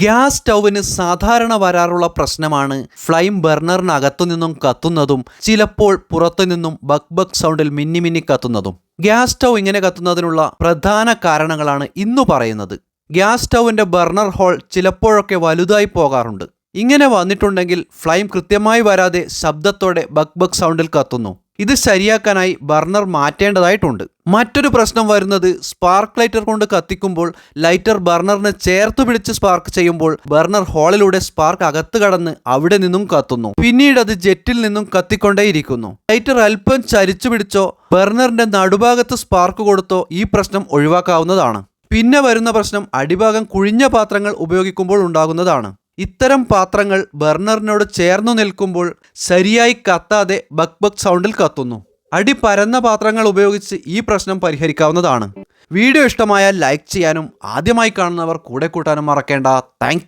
Gas സ്റ്റൗവിന് സാധാരണ വരാറുള്ള പ്രശ്നമാണ് flame ബർണറിനകത്തു നിന്നും കത്തുന്നതും ചിലപ്പോൾ പുറത്തു നിന്നും ബക് ബക് സൗണ്ടിൽ മിന്നി മിന്നി കത്തുന്നതും. ഗ്യാസ് സ്റ്റൗ ഇങ്ങനെ കത്തുന്നതിനുള്ള പ്രധാന കാരണങ്ങളാണ് ഇന്നു പറയുന്നത്. ഗ്യാസ് സ്റ്റൗവിന്റെ ബർണർ ഹോൾ ചിലപ്പോഴൊക്കെ വലുതായി പോകാറുണ്ട്. ഇങ്ങനെ വന്നിട്ടുണ്ടെങ്കിൽ ഫ്ലൈം കൃത്യമായി വരാതെ ശബ്ദത്തോടെ ബക് ബക് സൗണ്ടിൽ കത്തുന്നു. ഇത് ശരിയാക്കാനായി ബർണർ മാറ്റേണ്ടതായിട്ടുണ്ട്. മറ്റൊരു പ്രശ്നം വരുന്നത് സ്പാർക്ക് ലൈറ്റർ കൊണ്ട് കത്തിക്കുമ്പോൾ ലൈറ്റർ ബർണറിനെ ചേർത്ത് പിടിച്ച് സ്പാർക്ക് ചെയ്യുമ്പോൾ ബർണർ ഹോളിലൂടെ സ്പാർക്ക് അകത്ത് കടന്ന് അവിടെ നിന്നും കത്തുന്നു. പിന്നീട് അത് ജെറ്റിൽ നിന്നും കത്തിക്കൊണ്ടേയിരിക്കുന്നു. ലൈറ്റർ അല്പം ചരിച്ചു പിടിച്ചോ ബർണറിന്റെ നടുഭാഗത്ത് സ്പാർക്ക് കൊടുത്തോ ഈ പ്രശ്നം ഒഴിവാക്കാവുന്നതാണ്. പിന്നെ വരുന്ന പ്രശ്നം അടിഭാഗം കുഴിഞ്ഞ പാത്രങ്ങൾ ഉപയോഗിക്കുമ്പോൾ ഉണ്ടാകുന്നതാണ്. ഇത്തരം പാത്രങ്ങൾ ബർണറിനോട് ചേർന്നു നിൽക്കുമ്പോൾ ശരിയായി കത്താതെ ബക് ബക് സൗണ്ടിൽ കത്തുന്നു. അടി പരന്ന പാത്രങ്ങൾ ഉപയോഗിച്ച് ഈ പ്രശ്നം പരിഹരിക്കാവുന്നതാണ്. വീഡിയോ ഇഷ്ടമായാൽ ലൈക്ക് ചെയ്യാനും ആദ്യമായി കാണുന്നവർ കൂടെ കൂട്ടാനും മറക്കേണ്ട. താങ്ക്